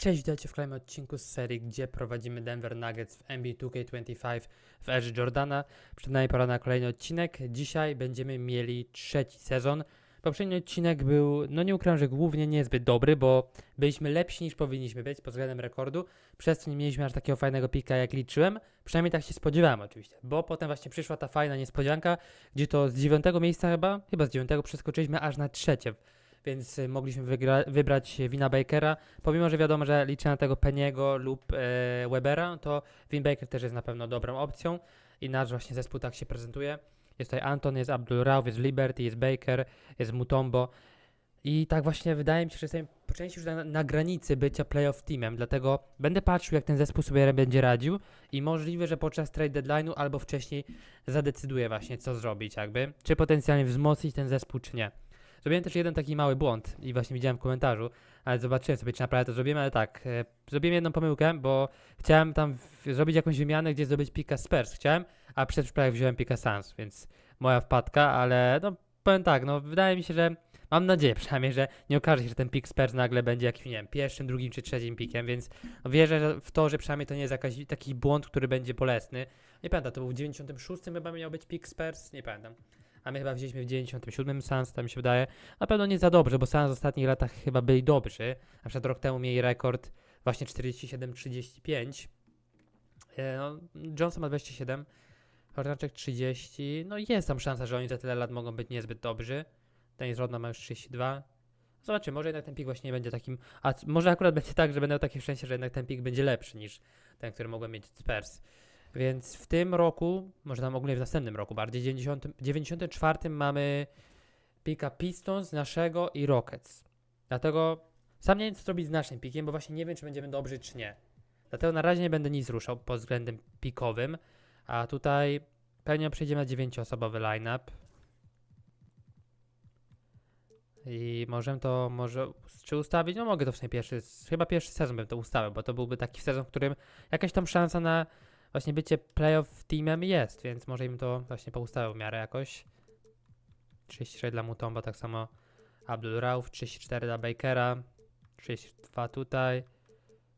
Cześć, witajcie w kolejnym odcinku z serii, gdzie prowadzimy Denver Nuggets w NBA 2K25 w erze Jordana. Przed nami pora na kolejny odcinek. Dzisiaj będziemy mieli trzeci sezon. Poprzedni odcinek był, no nie że głównie niezbyt dobry, bo byliśmy lepsi niż powinniśmy być pod względem rekordu, przez co nie mieliśmy aż takiego fajnego pika jak liczyłem. Przynajmniej tak się spodziewałem oczywiście, bo potem właśnie przyszła ta fajna niespodzianka, gdzie to z dziewiątego miejsca chyba, chyba z dziewiątego przeskoczyliśmy aż na trzecie więc y, mogliśmy wygra- wybrać Wina Bakera. Pomimo, że wiadomo, że liczę na tego Peniego lub e, Webera, to Win Baker też jest na pewno dobrą opcją i nasz właśnie zespół tak się prezentuje. Jest tutaj Anton, jest Abdul Rauf, jest Liberty, jest Baker, jest Mutombo. I tak właśnie wydaje mi się, że jestem po części już na, na granicy bycia playoff teamem, dlatego będę patrzył, jak ten zespół sobie będzie radził i możliwe, że podczas trade deadline'u albo wcześniej zadecyduję właśnie, co zrobić jakby, czy potencjalnie wzmocnić ten zespół, czy nie. Zrobiłem też jeden taki mały błąd i właśnie widziałem w komentarzu, ale zobaczyłem sobie, czy naprawdę to zrobiłem, ale tak, e, zrobiłem jedną pomyłkę, bo chciałem tam w, zrobić jakąś wymianę, gdzie zdobyć pika Spurs, chciałem, a przed przypadek wziąłem pika Suns, więc moja wpadka, ale no powiem tak, no wydaje mi się, że mam nadzieję przynajmniej, że nie okaże się, że ten pik Spurs nagle będzie jakimś, nie wiem, pierwszym, drugim czy trzecim pikiem, więc wierzę w to, że przynajmniej to nie jest jakiś taki błąd, który będzie bolesny. Nie pamiętam, to był w 96 chyba miał być pik Spurs, nie pamiętam a my chyba wzięliśmy w 97 Sans, tam mi się wydaje. Na pewno nie za dobrze, bo Sans w ostatnich latach chyba byli dobrzy. Na przykład rok temu mieli rekord właśnie 47-35. E, No, Johnson ma 27, Hornaczek 30. No jest tam szansa, że oni za tyle lat mogą być niezbyt dobrzy. Ten Rodna ma już 32. Zobaczymy, może jednak ten pik właśnie nie będzie takim. A może akurat będzie tak, że będę miał takie szczęście, że jednak ten pik będzie lepszy niż ten, który mogłem mieć Spurs. Więc w tym roku, może tam ogólnie w następnym roku bardziej, 90, 94 mamy pika Pistons naszego i Rockets. Dlatego sam nie wiem co zrobić z naszym pikiem, bo właśnie nie wiem czy będziemy dobrzy czy nie. Dlatego na razie nie będę nic ruszał pod względem pikowym, a tutaj pewnie przejdziemy na 9-osobowy line-up. I możemy to może czy ustawić? No mogę to w sumie pierwszy, chyba pierwszy sezon bym to ustawił, bo to byłby taki sezon, w którym jakaś tam szansa na właśnie bycie playoff teamem jest, więc może im to właśnie poustawiał w miarę jakoś. 36 dla Mutomba, tak samo Abdul Rauf, 34 dla Bakera, 32 tutaj,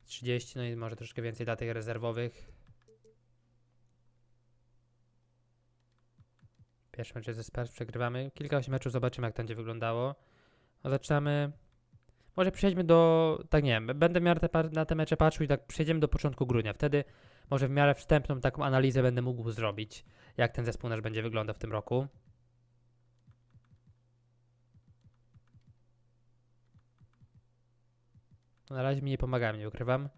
30, no i może troszkę więcej dla tych rezerwowych. Pierwszy mecz ze Spurs przegrywamy. Kilka meczów zobaczymy jak to będzie wyglądało. No, zaczynamy. Może przejdźmy do. Tak nie wiem, będę w miarę te, na te mecze patrzył i tak przejdziemy do początku grudnia. Wtedy może w miarę wstępną taką analizę będę mógł zrobić, jak ten zespół nasz będzie wyglądał w tym roku. No, Na razie mi nie pomagają, nie ukrywam.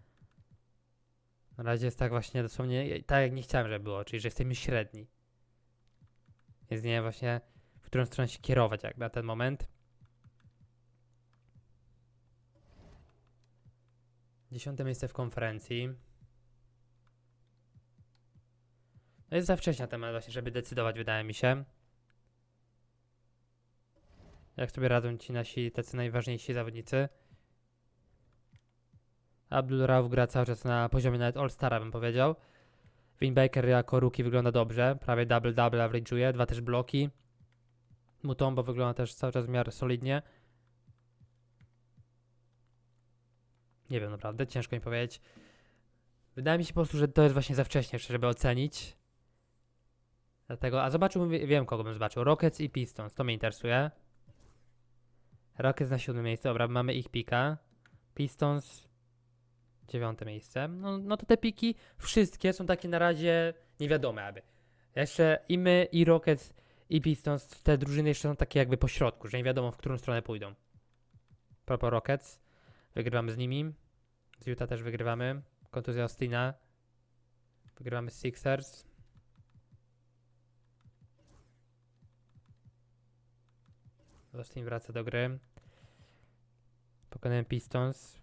Na razie jest tak właśnie dosłownie, tak jak nie chciałem, żeby było, czyli że jesteśmy średni. Więc nie wiem właśnie, w którą stronę się kierować jak na ten moment. Dziesiąte miejsce w konferencji. No jest za wcześnie na temat właśnie, żeby decydować, wydaje mi się. Jak sobie radzą ci nasi tacy najważniejsi zawodnicy. Abdul Rauf gra cały czas na poziomie nawet All-Stara bym powiedział. Vin Baker jako rookie wygląda dobrze, prawie double-double average'uje, dwa też bloki. Mutombo wygląda też cały czas w miarę solidnie. Nie wiem naprawdę, ciężko mi powiedzieć. Wydaje mi się po prostu, że to jest właśnie za wcześnie, żeby ocenić. Dlatego, a zobaczyłbym, wie- wiem kogo bym zobaczył. Rockets i Pistons, to mnie interesuje. Rockets na siódmym miejscu, dobra, mamy ich pika. Pistons, dziewiąte miejsce. No, no to te piki wszystkie są takie na razie niewiadome, aby. Jeszcze i my, i Rockets, i Pistons, te drużyny jeszcze są takie jakby po środku, że nie wiadomo w którą stronę pójdą. Propos Rockets, wygrywamy z nimi. Z Utah też wygrywamy. Kontuzja Austina. Wygrywamy z Sixers. Austin wraca do gry. Pokonałem Pistons.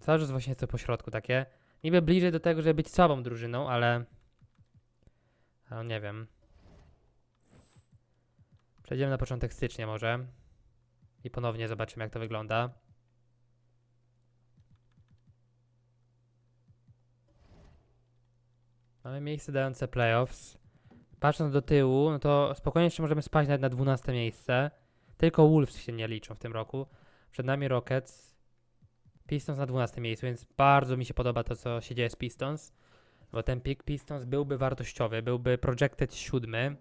Cały czas właśnie co po środku takie. Niby bliżej do tego, żeby być słabą drużyną, ale... Ale nie wiem. Przejdziemy na początek stycznia może. I ponownie zobaczymy jak to wygląda. Mamy miejsce dające playoffs. Patrząc do tyłu, no to spokojnie jeszcze możemy spaść nawet na 12 miejsce. Tylko Wolves się nie liczą w tym roku. Przed nami Rockets. Pistons na 12 miejscu, więc bardzo mi się podoba to, co się dzieje z Pistons. Bo ten pick Pistons byłby wartościowy, byłby projected 7.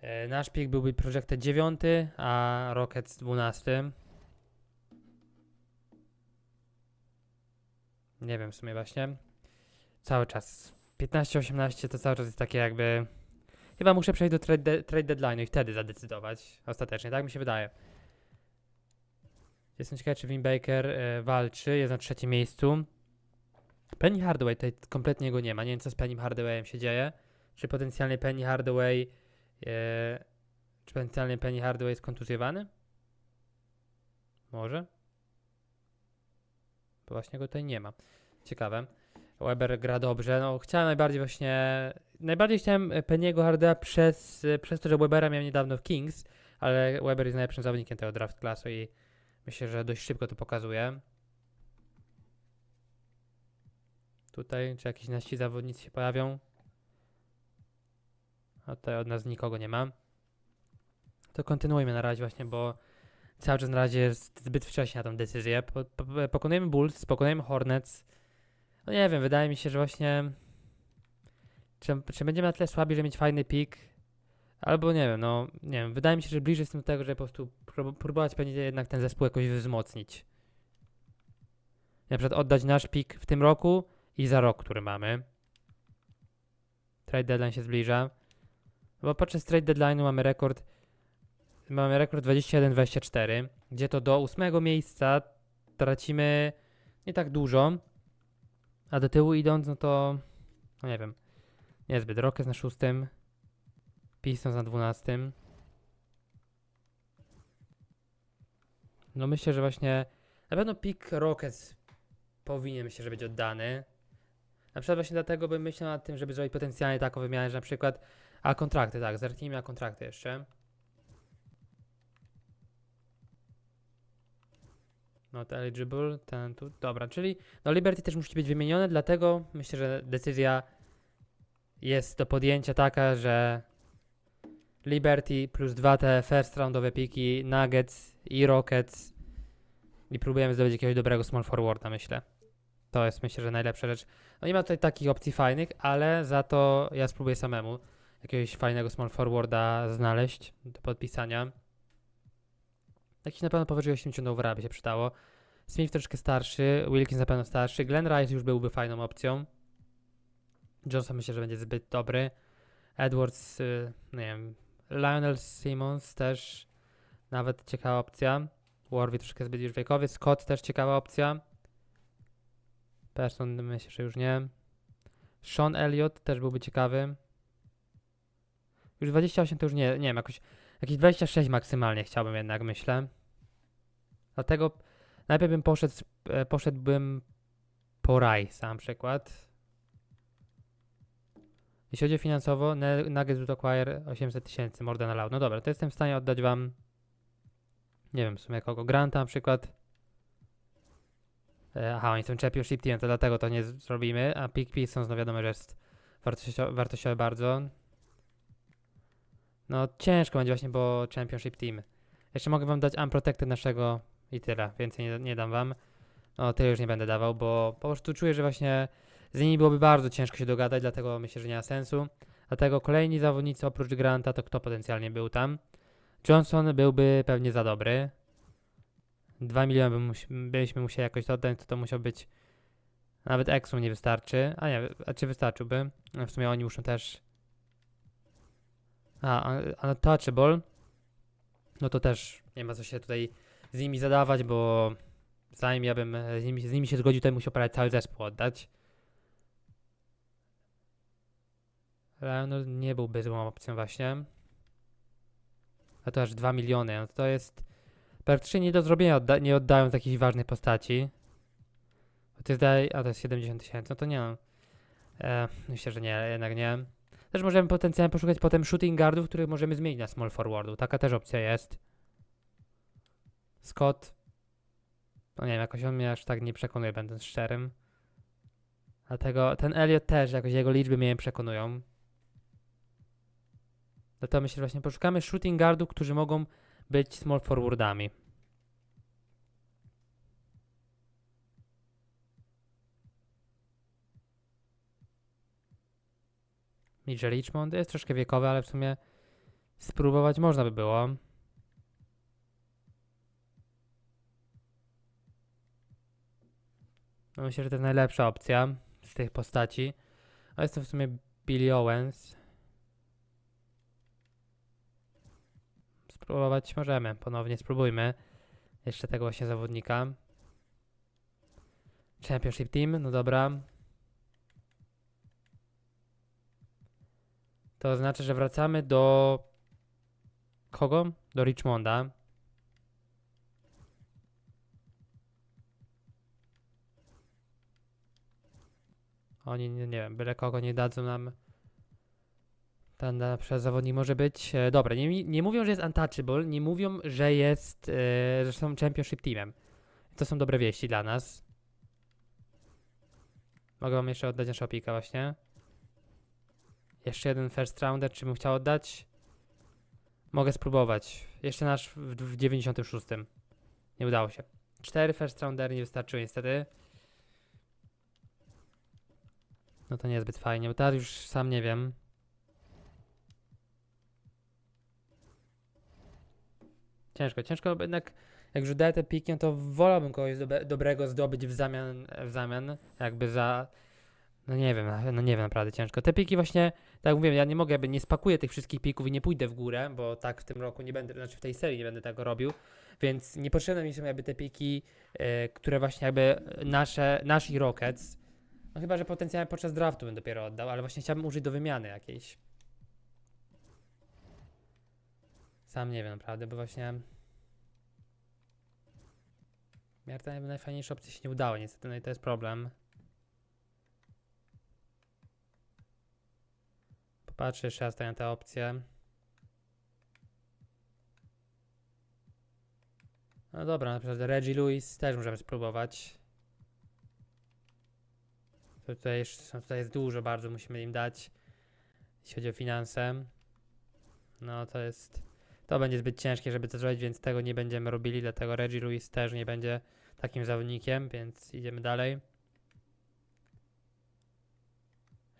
E, Nasz pick byłby projected 9, a Rockets 12. Nie wiem w sumie właśnie. Cały czas. 15-18 to cały czas jest takie jakby... Chyba muszę przejść do trade, de- trade deadline'u i wtedy zadecydować ostatecznie, tak mi się wydaje. Jestem ciekawy, czy Wim Baker e, walczy, jest na trzecim miejscu. Penny Hardaway, tutaj kompletnie go nie ma. Nie wiem, co z Penny Hardawayem się dzieje. Czy potencjalnie Penny Hardaway. E, czy potencjalnie Penny Hardaway jest kontuzjowany? Może? Bo właśnie go tutaj nie ma. Ciekawe. Weber gra dobrze. No, chciałem najbardziej właśnie. Najbardziej chciałem Penny'ego Hardawaya przez, przez to, że Webera miałem niedawno w Kings, ale Weber jest najlepszym zawodnikiem tego draft klasu i myślę, że dość szybko to pokazuje. Tutaj, czy jakieś nasi zawodnicy się pojawią? A tutaj od nas nikogo nie ma. To kontynuujmy na razie właśnie, bo cały czas na razie jest zbyt wcześnie na tą decyzję. Po, po, pokonujemy Bulls, pokonujemy Hornets. No nie wiem, wydaje mi się, że właśnie czy, czy będziemy na tyle słabi, żeby mieć fajny pik? Albo nie wiem, no nie wiem, wydaje mi się, że bliżej jestem do tego, żeby po prostu prób- próbować będzie jednak ten zespół jakoś wzmocnić. Na przykład oddać nasz pik w tym roku i za rok, który mamy. Trade deadline się zbliża. Bo podczas trade deadline'u mamy rekord mamy rekord 21-24, gdzie to do ósmego miejsca tracimy nie tak dużo, a do tyłu idąc, no to no nie wiem, niezbyt. Rockets na szóstym, Pistons na dwunastym. No myślę, że właśnie na pewno pick Rockets powinien myślę, że być oddany. Na przykład właśnie dlatego bym myślał nad tym, żeby zrobić potencjalnie taką wymianę, że na przykład a kontrakty, tak, zerknijmy na kontrakty jeszcze. Not eligible, ten tu, dobra, czyli no Liberty też musi być wymienione, dlatego myślę, że decyzja jest do podjęcia taka, że Liberty plus dwa te first roundowe piki, Nuggets i Rockets i próbujemy zdobyć jakiegoś dobrego small forwarda, myślę. To jest myślę, że najlepsza rzecz. No nie ma tutaj takich opcji fajnych, ale za to ja spróbuję samemu jakiegoś fajnego small forwarda znaleźć do podpisania. Jakiś na pewno powyżej 80 overa by się przydało. Smith troszkę starszy, Wilkins na pewno starszy, Glenn Rice już byłby fajną opcją. Johnson myślę, że będzie zbyt dobry. Edwards, y, nie wiem, Lionel Simmons też nawet ciekawa opcja. Warby troszkę zbyt już wiekowy, Scott też ciekawa opcja. Person myślę, że już nie. Sean Elliott też byłby ciekawy. Już 28 to już nie, nie wiem, jakoś, jakieś 26 maksymalnie chciałbym jednak, myślę. Dlatego najpierw bym poszedł, e, poszedłbym po Rice na przykład. Jeśli chodzi o finansowo, Nuggets would acquire 800 tysięcy, more than allowed. No dobra, to jestem w stanie oddać wam, nie wiem w sumie kogo, Granta na przykład. E, Aha, oni są championship team, to dlatego to nie zrobimy, a Pick Pistons, no wiadomo, że jest wartościowy, wartościowy bardzo. No ciężko będzie właśnie, bo championship team. Jeszcze mogę wam dać unprotected naszego i tyle, więcej nie, nie dam wam. No tyle już nie będę dawał, bo po prostu czuję, że właśnie z nimi byłoby bardzo ciężko się dogadać, dlatego myślę, że nie ma sensu. Dlatego kolejni zawodnicy oprócz Granta, to kto potencjalnie był tam? Johnson byłby pewnie za dobry. 2 miliony by musi, byśmy musieli jakoś oddać, to to musiał być nawet Exum nie wystarczy. A nie, a czy wystarczyłby? No W sumie oni muszą też a, un- untouchable. No to też nie ma co się tutaj z nimi zadawać, bo zanim ja bym z nimi, z nimi się zgodził, to bym musiał prawie cały zespół oddać. Leonard nie byłby złą opcją właśnie. A to aż 2 miliony, no to jest praktycznie nie do zrobienia, odda nie oddają takich ważnych postaci. Bo to jest a to jest 70 tysięcy, no to nie. E, myślę, że nie, jednak nie. Też możemy potencjalnie poszukać potem shooting guardów, których możemy zmienić na small forwardu. Taka też opcja jest. Scott. No nie wiem, jakoś on mnie aż tak nie przekonuje, będąc szczerym. Dlatego ten Elliot też, jakoś jego liczby mnie nie przekonują. Dlatego myślę, że właśnie poszukamy shooting guardów, którzy mogą być small forwardami. Niż Richmond. Jest troszkę wiekowy, ale w sumie spróbować można by było. No myślę, że to jest najlepsza opcja z tych postaci. A jest to w sumie Billy Owens. Spróbować możemy. Ponownie spróbujmy. Jeszcze tego właśnie zawodnika. Championship Team, no dobra. To znaczy, że wracamy do kogo? Do Richmonda. Oni, nie, nie wiem, byle kogo nie dadzą nam. Ten na przykład zawodnik może być. E, dobra, nie, nie mówią, że jest untouchable, nie mówią, że jest. E, że są championship teamem. To są dobre wieści dla nas. Mogę wam jeszcze oddać naszego pika właśnie. Jeszcze jeden first rounder, czy bym chciał oddać? Mogę spróbować. Jeszcze nasz w, w 96. Nie udało się. Cztery first rounder nie wystarczyły niestety. No to niezbyt fajnie, bo teraz już sam nie wiem. Ciężko, ciężko, bo jednak jak już daję te piki, no to wolałbym kogoś dobe- dobrego zdobyć w zamian, w zamian, jakby za, no nie wiem, no nie wiem, naprawdę ciężko. Te piki właśnie, tak jak mówiłem, ja nie mogę, nie spakuję tych wszystkich pików i nie pójdę w górę, bo tak w tym roku nie będę, znaczy w tej serii nie będę tego robił, więc niepotrzebne mi są jakby te piki, e, które właśnie jakby nasze, nasi Rockets, no chyba, że potencjalnie podczas draftu bym dopiero oddał, ale właśnie chciałbym użyć do wymiany jakiejś. Sam nie wiem naprawdę, bo właśnie... Jakby najfajniejsze opcje się nie udało niestety, no i to jest problem. Popatrzę jeszcze raz na te opcje. No dobra, na przykład Reggie Lewis też możemy spróbować. Tutaj, tutaj jest dużo bardzo, musimy im dać, jeśli chodzi o finanse. No to jest, to będzie zbyt ciężkie, żeby to zrobić, więc tego nie będziemy robili, dlatego Reggie Lewis też nie będzie takim zawodnikiem, więc idziemy dalej.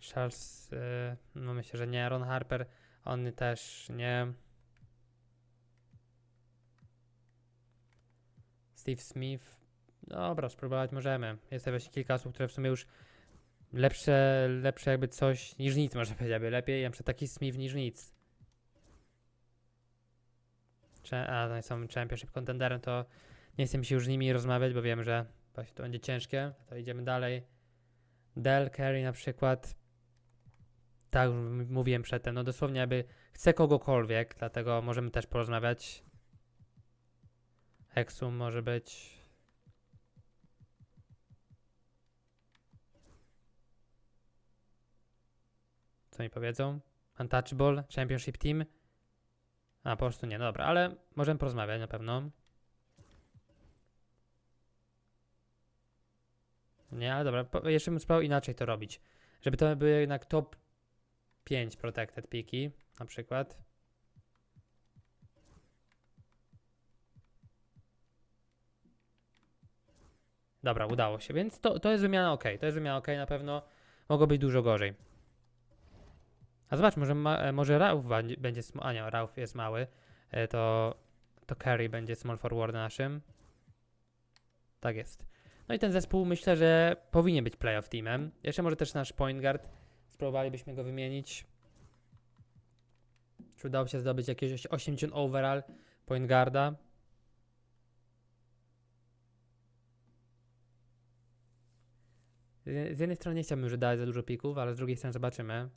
Charles, y, no myślę, że nie. Ron Harper, on też nie. Steve Smith, dobra, spróbować możemy. Jest właśnie kilka osób, które w sumie już lepsze, lepsze jakby coś niż nic, można powiedzieć, jakby lepiej, na przykład taki Smith niż nic. A, no są championship contenderem, to nie chcę mi się już z nimi rozmawiać, bo wiem, że właśnie to będzie ciężkie. To idziemy dalej. Del Carey na przykład. Tak, już mówiłem przedtem, no dosłownie jakby chcę kogokolwiek, dlatego możemy też porozmawiać. Exum może być. Co mi powiedzą? Untouchable, Championship Team. A, po prostu nie, no dobra, ale możemy porozmawiać na pewno. Nie, ale dobra, jeszcze bym spróbował inaczej to robić. Żeby to były jednak top 5 protected piki, na przykład. Dobra, udało się, więc to, to jest wymiana ok. To jest wymiana ok, na pewno mogło być dużo gorzej. A zobacz, może, ma, e, może Rauf będzie. A nie, Rauf jest mały. E, To, to Carry będzie small forward naszym. Tak jest. No i ten zespół myślę, że powinien być playoff teamem. Jeszcze może też nasz point guard. Spróbowalibyśmy go wymienić. Czy udało się zdobyć jakiegoś 80 overall point guarda? Z z jednej strony nie chciałbym już dać za dużo pików, ale z drugiej strony zobaczymy.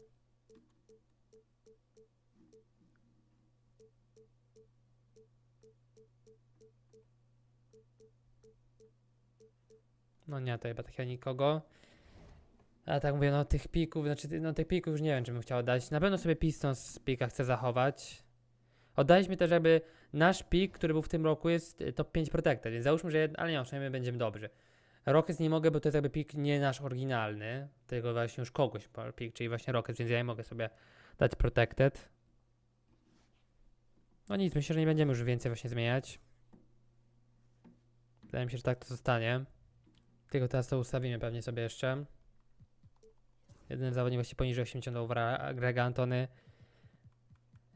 No nie, to chyba takiego nikogo. A tak mówię, no tych pików, znaczy no tych pików już nie wiem, czy bym chciał dać. Na pewno sobie Pistons z pika chcę zachować. Oddaliśmy też jakby nasz pik, który był w tym roku jest y, top 5 protected, więc załóżmy, że jed... ale nie, przynajmniej będziemy dobrzy. Rockets nie mogę, bo to jest jakby pik nie nasz oryginalny, tylko właśnie już kogoś pik, czyli właśnie Rockets, więc ja nie mogę sobie dać protected. No nic, myślę, że nie będziemy już więcej właśnie zmieniać. Wydaje mi się, że tak to zostanie. Tylko teraz to ustawimy pewnie sobie jeszcze. Jeden zawodnik właśnie poniżej 80 overalla, Grega Antony.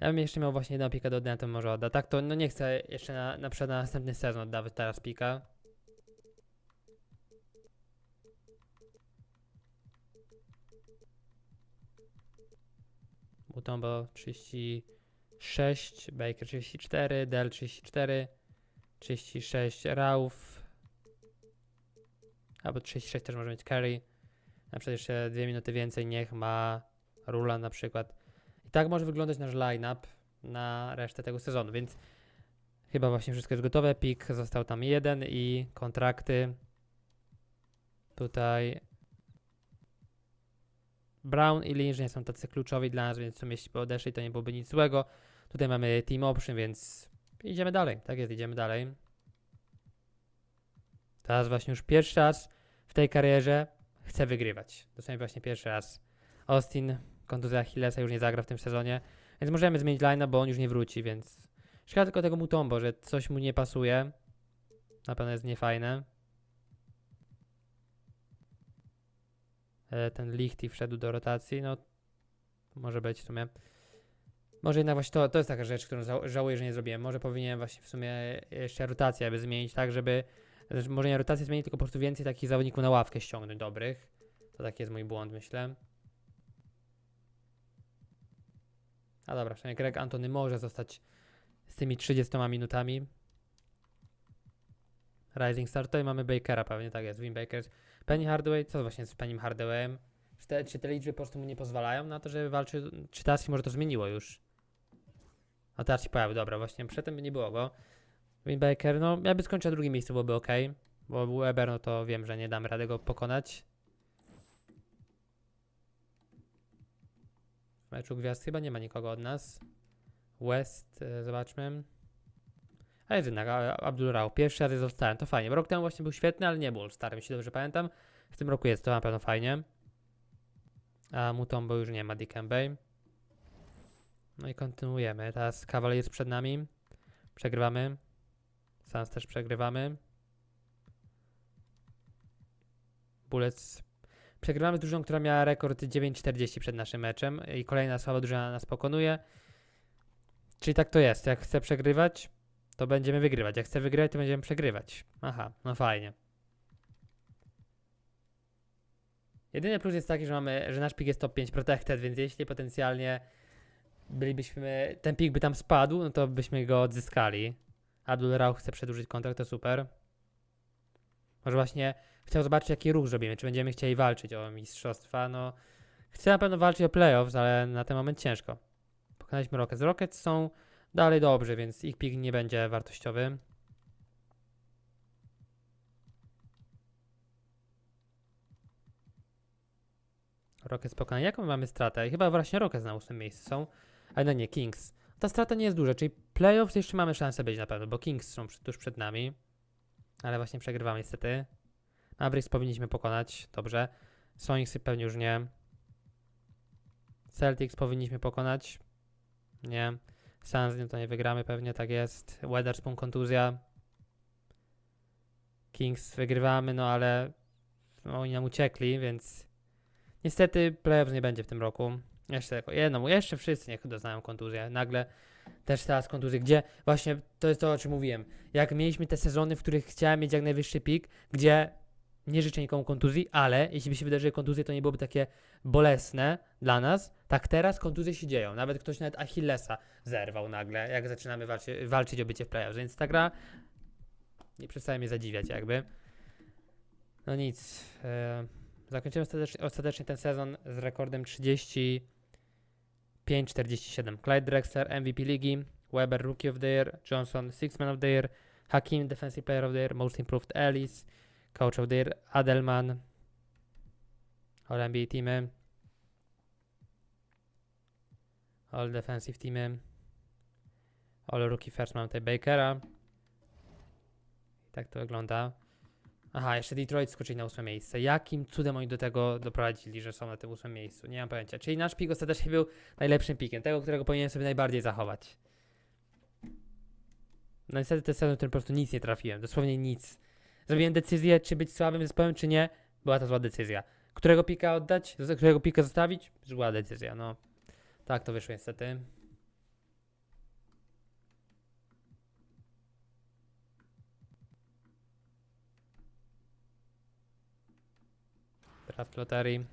Ja bym jeszcze miał właśnie jedną pikę do dnia, to może odda. Tak to no nie chcę jeszcze na, na przykład na następny sezon oddawać teraz pika. Mutombo 36, Baker 34, Dell 34, 36 Rauf, albo 36 też może mieć carry. Na przykład jeszcze 2 minuty więcej niech ma Rula na przykład. I tak może wyglądać nasz line-up na resztę tego sezonu, więc chyba właśnie wszystko jest gotowe. Pik został tam jeden i kontrakty tutaj Brown i Lynch nie są tacy kluczowi dla nas, więc w sumie jeśli by odeszli, to nie byłoby nic złego. Tutaj mamy team option, więc idziemy dalej. Tak jest, idziemy dalej. Teraz właśnie już pierwszy raz w tej karierze chcę wygrywać. Dosłownie właśnie pierwszy raz. Austin, kontuzja Achillesa już nie zagra w tym sezonie, więc możemy zmienić line'a, bo on już nie wróci, więc szkoda tylko tego Mutombo, że coś mu nie pasuje. Na pewno jest niefajne. E, Ten Lichty wszedł do rotacji, no może być w sumie. Może jednak właśnie to, to jest taka rzecz, którą ża- żałuję, że nie zrobiłem. Może powinienem właśnie w sumie jeszcze rotację aby zmienić tak, żeby znaczy, może nie rotację zmienić, tylko po prostu więcej takich zawodników na ławkę ściągnąć dobrych. To taki jest mój błąd, myślę. A dobra, przynajmniej Greg Antony może zostać z tymi 30 minutami. Rising Star, tutaj mamy Bakera pewnie, tak jest, Win Baker. Penny Hardaway, co właśnie z Penny Hardawayem? Czy te, czy te liczby po prostu mu nie pozwalają na to, żeby walczyć? Czy teraz się może to zmieniło już? A teraz się pojawił, dobra, właśnie przedtem nie było go. Win Baker, no jakby skończył na drugim miejscu byłoby ok, bo Weber, no to wiem, że nie damy rady go pokonać. W meczu gwiazd chyba nie ma nikogo od nas. West, e, zobaczmy. A jest jednak Abdul Rao. Pierwszy raz jest All-Starem, to fajnie. Rok temu właśnie był świetny, ale nie był All-Starem, jeśli dobrze pamiętam. W tym roku jest to na pewno fajnie. A Mutombo już nie ma, Dikembe. No i kontynuujemy. Teraz Cavaliers przed nami. Przegrywamy. Sans też przegrywamy. Bullets. Przegrywamy z drużyną, która miała rekord 9,40 przed naszym meczem i kolejna słaba drużyna nas pokonuje. Czyli tak to jest. Jak chcę przegrywać, to będziemy wygrywać. Jak chcę wygrywać, to będziemy przegrywać. Aha, no fajnie. Jedyny plus jest taki, że mamy, że nasz pik jest top 5 protected, więc jeśli potencjalnie bylibyśmy, ten pik by tam spadł, no to byśmy go odzyskali. Abdul Rauch chce przedłużyć kontrakt, to super. Może właśnie chciał zobaczyć, jaki ruch zrobimy, czy będziemy chcieli walczyć o mistrzostwa. No, chcę na pewno walczyć o playoffs, ale na ten moment ciężko. Pokonaliśmy Rockets. Rockets są dalej dobrze, więc ich pik nie będzie wartościowy. Rockets pokonani. Jaką my mamy stratę? Chyba właśnie Rockets na ósmym miejscu są, ale no nie, Kings. Ta strata nie jest duża, czyli playoffs jeszcze mamy szansę być na pewno, bo Kings są tuż przed nami, ale właśnie przegrywamy niestety. Mavericks powinniśmy pokonać, dobrze. Sonicsy pewnie już nie. Celtics powinniśmy pokonać. Nie. Suns no to nie wygramy pewnie, tak jest. Weatherspoon kontuzja. Kings wygrywamy, no ale oni nam uciekli, więc niestety playoffs nie będzie w tym roku. Jeszcze tylko jedną, jeszcze wszyscy niech doznają kontuzję. Nagle też teraz kontuzje, gdzie właśnie to jest to, o czym mówiłem. Jak mieliśmy te sezony, w których chciałem mieć jak najwyższy pik, gdzie nie życzę nikomu kontuzji, ale jeśli by się wydarzyły kontuzje, to nie byłoby takie bolesne dla nas. Tak teraz kontuzje się dzieją. Nawet ktoś nawet Achillesa zerwał nagle, jak zaczynamy walczy, walczyć o bycie w playoff. Więc ta gra nie przestaje mnie zadziwiać jakby. No nic. E, zakończymy ostatecznie, ostatecznie ten sezon z rekordem 35-47. Clyde Drexler, MVP ligi. Weber, Rookie of the Year. Johnson, Six Man of the Year. Hakim, Defensive Player of the Year. Most Improved Ellis. Coach of the Year. Adelman. All NBA teamy. All Defensive teamy. All Rookie First tutaj Bakera. I tak to wygląda. Aha, jeszcze Detroit skoczyli na ósme miejsce. Jakim cudem oni do tego doprowadzili, że są na tym ósmym miejscu? Nie mam pojęcia. Czyli nasz pik ostatecznie był najlepszym pikiem, tego, którego powinienem sobie najbardziej zachować. No niestety ten sezon, w którym po prostu nic nie trafiłem, dosłownie nic. Zrobiłem decyzję, czy być słabym zespołem, czy nie. Była to zła decyzja. Którego pika oddać? Którego pika zostawić? Zła decyzja, no. Tak to wyszło niestety. Draft Lottery.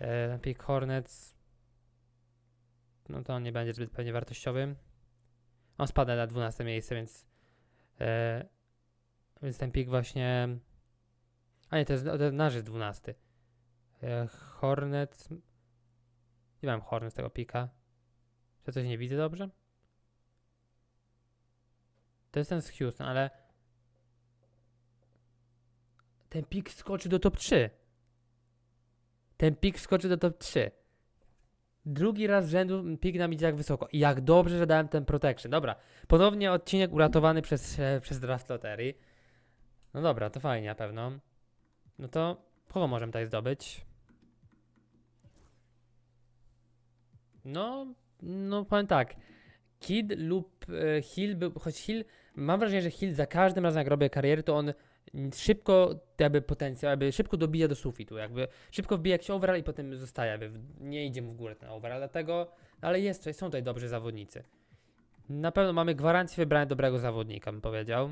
E, pick Hornets. No to on nie będzie zbyt pewnie wartościowy. On spada na 12 miejsce, więc e, więc ten pik właśnie a nie, to jest, to jest nasz jest 12. E, Hornets nie mam Hornets tego pika. Czy coś nie widzę dobrze? To jest ten z Houston, ale ten pik skoczy do top 3. Ten pik skoczy do top 3. Drugi raz rzędu pik nam idzie tak wysoko. Jak dobrze, że dałem ten protection. Dobra, ponownie odcinek uratowany przez, e, przez draft lottery. No dobra, to fajnie na pewno. No to kogo możemy tutaj zdobyć? No, no powiem tak. Kid lub e, Hill, choć Hill, mam wrażenie, że Hill za każdym razem jak robię kariery, to on szybko jakby potencjał, jakby szybko dobija do sufitu, jakby szybko wbija jakiś overall i potem zostaje, jakby nie idzie mu w górę ten overall, dlatego, ale jest, tutaj- są tutaj dobrzy zawodnicy. Na pewno mamy gwarancję wybrania dobrego zawodnika, bym powiedział.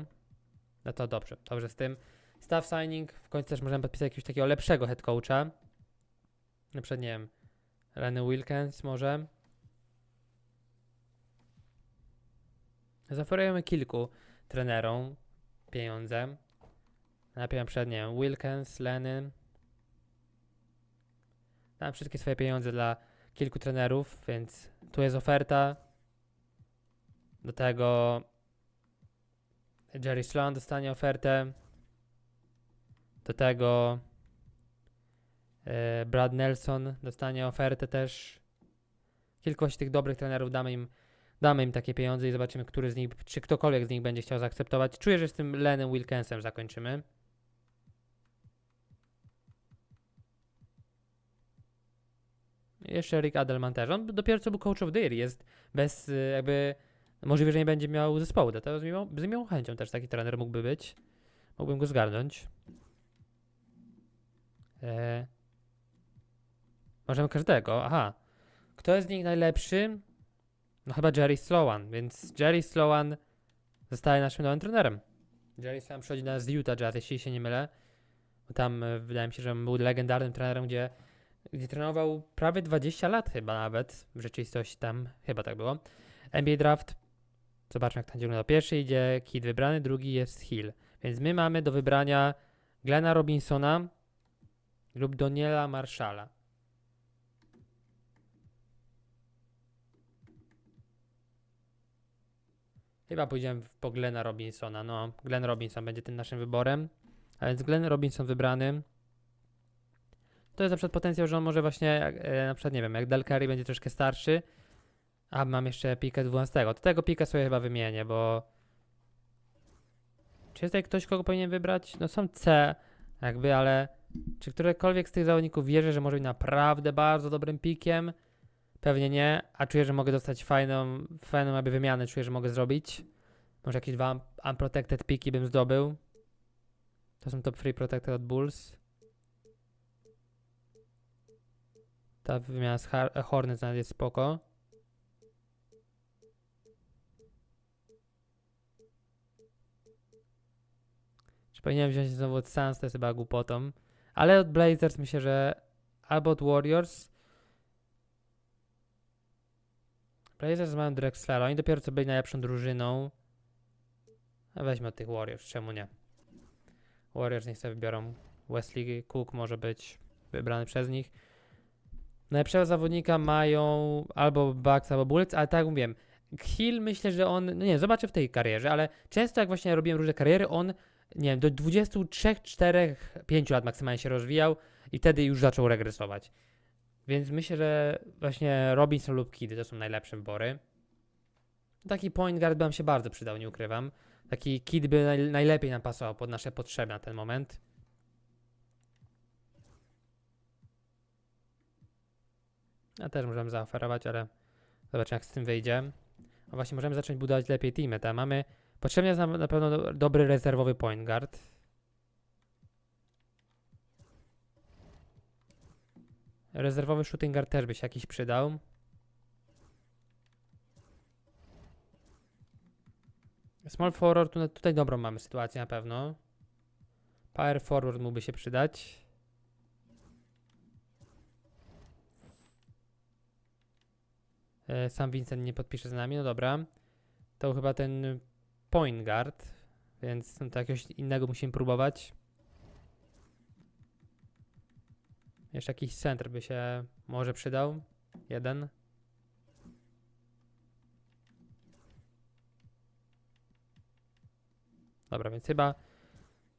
No to dobrze, dobrze z tym. Staff signing, w końcu też możemy podpisać jakiegoś takiego lepszego head coacha. Na przykład, nie wiem, Lenny Wilkins może. Zaoferujemy kilku trenerom pieniądze. Najpierw na przykład, nie wiem, Wilkins, Lenny. Dam wszystkie swoje pieniądze dla kilku trenerów, więc tu jest oferta. Do tego Jerry Sloan dostanie ofertę. Do tego e, Brad Nelson dostanie ofertę też. Kilkość tych dobrych trenerów damy im, damy im takie pieniądze i zobaczymy, który z nich, czy ktokolwiek z nich będzie chciał zaakceptować. Czuję, że z tym Lenem Wilkensem zakończymy. Jeszcze Rick Adelman też. On dopiero co był coach of the year. Jest bez y, jakby możliwe, że nie będzie miał zespołu. Dlatego z miłą, z miłą chęcią też taki trener mógłby być. Mógłbym go zgarnąć. E... Możemy każdego. Aha. Kto jest z nich najlepszy? No chyba Jerry Sloan, więc Jerry Sloan zostaje naszym nowym trenerem. Jerry Sloan przychodzi nas z Utah Jazz, jeśli się nie mylę. Tam e, wydaje mi się, że był legendarnym trenerem, gdzie, gdzie trenował prawie 20 lat chyba nawet. W rzeczywistości tam chyba tak było. NBA Draft. Zobaczmy jak to będzie wyglądał. Pierwszy idzie Kid wybrany, drugi jest Hill. Więc my mamy do wybrania Glena Robinsona lub Doniela Marshalla. Chyba pójdziemy po Glena Robinsona. No, Glenn Robinson będzie tym naszym wyborem. A więc Glenn Robinson wybrany. To jest na przykład potencjał, że on może właśnie, e, na przykład, nie wiem, jak Del będzie troszkę starszy, a mam jeszcze pikę 12. To tego pika sobie chyba wymienię, bo. Czy jest tutaj ktoś, kogo powinien wybrać? No są C, jakby, ale czy którekolwiek z tych zawodników wierzy, że może być naprawdę bardzo dobrym pikiem? Pewnie nie, a czuję, że mogę dostać fajną, fajną jakby wymianę, czuję, że mogę zrobić. Może jakieś dwa un- unprotected piki bym zdobył. To są top free protected od Bulls. Ta wymiana z nawet jest spoko. Czy powinienem wziąć znowu od Suns, to jest chyba głupotą. Ale od Blazers myślę, że albo od Warriors. Blazers mają Drexlera, oni dopiero co byli najlepszą drużyną. A weźmy od tych Warriors, czemu nie? Warriors niech sobie wybiorą. Wesley Cook może być wybrany przez nich. Najlepszego zawodnika mają albo Bucks, albo Bullets, ale tak jak mówiłem, Hill myślę, że on, no nie, zobaczę w tej karierze, ale często jak właśnie robiłem różne kariery, on, nie wiem, do 23, 4, 5 lat maksymalnie się rozwijał i wtedy już zaczął regresować. Więc myślę, że właśnie Robinson lub Kidd to są najlepsze wybory. Taki point guard by nam się bardzo przydał, nie ukrywam. Taki Kid by naj, najlepiej nam pasował pod nasze potrzeby na ten moment. A też możemy zaoferować, ale zobaczymy jak z tym wyjdzie. A właśnie możemy zacząć budować lepiej teamy. Tam mamy, potrzebny jest nam na pewno do, dobry rezerwowy point guard. Rezerwowy shooting guard też by się jakiś przydał. Small forward, tu- tutaj dobrą mamy sytuację na pewno. Power forward mógłby się przydać. Sam Vincent nie podpisze z nami, no dobra. To chyba ten point guard, więc no to jakiegoś innego musimy próbować. Jeszcze jakiś center by się może przydał. Jeden. Dobra, więc chyba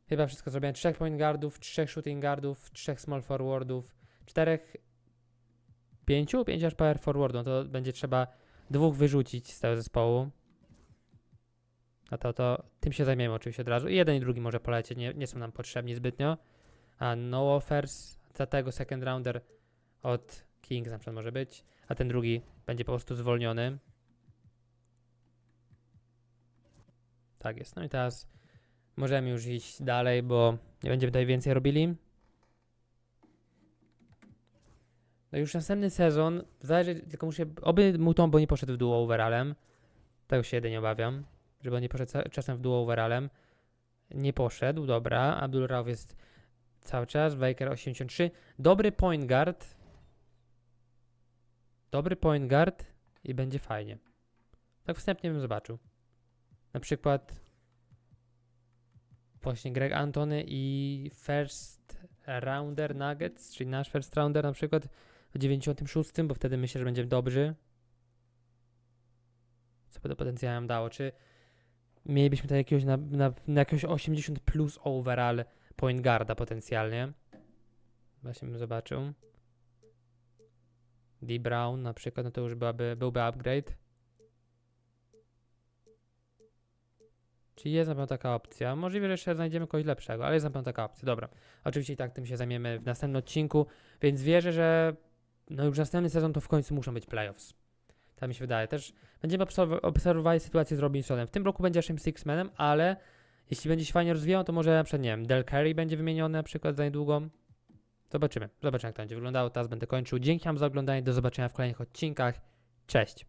chyba wszystko zrobiłem. Trzech point guardów, trzech shooting guardów, trzech small forwardów, czterech pięciu, pięć aż power forwardów. No to będzie trzeba dwóch wyrzucić z tego zespołu. A to, to tym się zajmiemy oczywiście od razu. I jeden i drugi może polecieć, nie, nie są nam potrzebni zbytnio. A no offers za tego second rounder od Kings na przykład może być, a ten drugi będzie po prostu zwolniony. Tak jest. No i teraz możemy już iść dalej, bo nie będziemy tutaj więcej robili. No już następny sezon, zależy, tylko muszę, oby Mutombo nie poszedł w duo overallem. Tego się jedynie obawiam, żeby on nie poszedł czasem w duo overallem. Nie poszedł, dobra. Abdul Rauf jest cały czas, Baker 83. Dobry point guard. Dobry point guard i będzie fajnie. Tak wstępnie bym zobaczył. Na przykład właśnie Greg Antony i first rounder Nuggets, czyli nasz first rounder na przykład w 96, bo wtedy myślę, że będziemy dobrzy. Co by to potencjałem dało? Czy mielibyśmy tutaj jakiegoś, na, na, na jakiegoś 80 plus overall point guarda potencjalnie? Właśnie bym zobaczył. D. Brown na przykład, no to już byłaby, byłby upgrade. Czyli jest na pewno taka opcja. Możliwe, że jeszcze znajdziemy kogoś lepszego, ale jest na pewno taka opcja. Dobra. Oczywiście i tak tym się zajmiemy w następnym odcinku, więc wierzę, że no już następny sezon to w końcu muszą być playoffs. Tak mi się wydaje. Też będziemy obserw- obserwowali sytuację z Robinsonem. W tym roku będzie naszym Sixmanem, ale jeśli będzie się fajnie rozwijał, to może na przykład, nie wiem, Del Curry będzie wymieniony na przykład za niedługo. Zobaczymy. Zobaczymy, jak to będzie wyglądało. Teraz będę kończył. Dzięki wam za oglądanie. Do zobaczenia w kolejnych odcinkach. Cześć.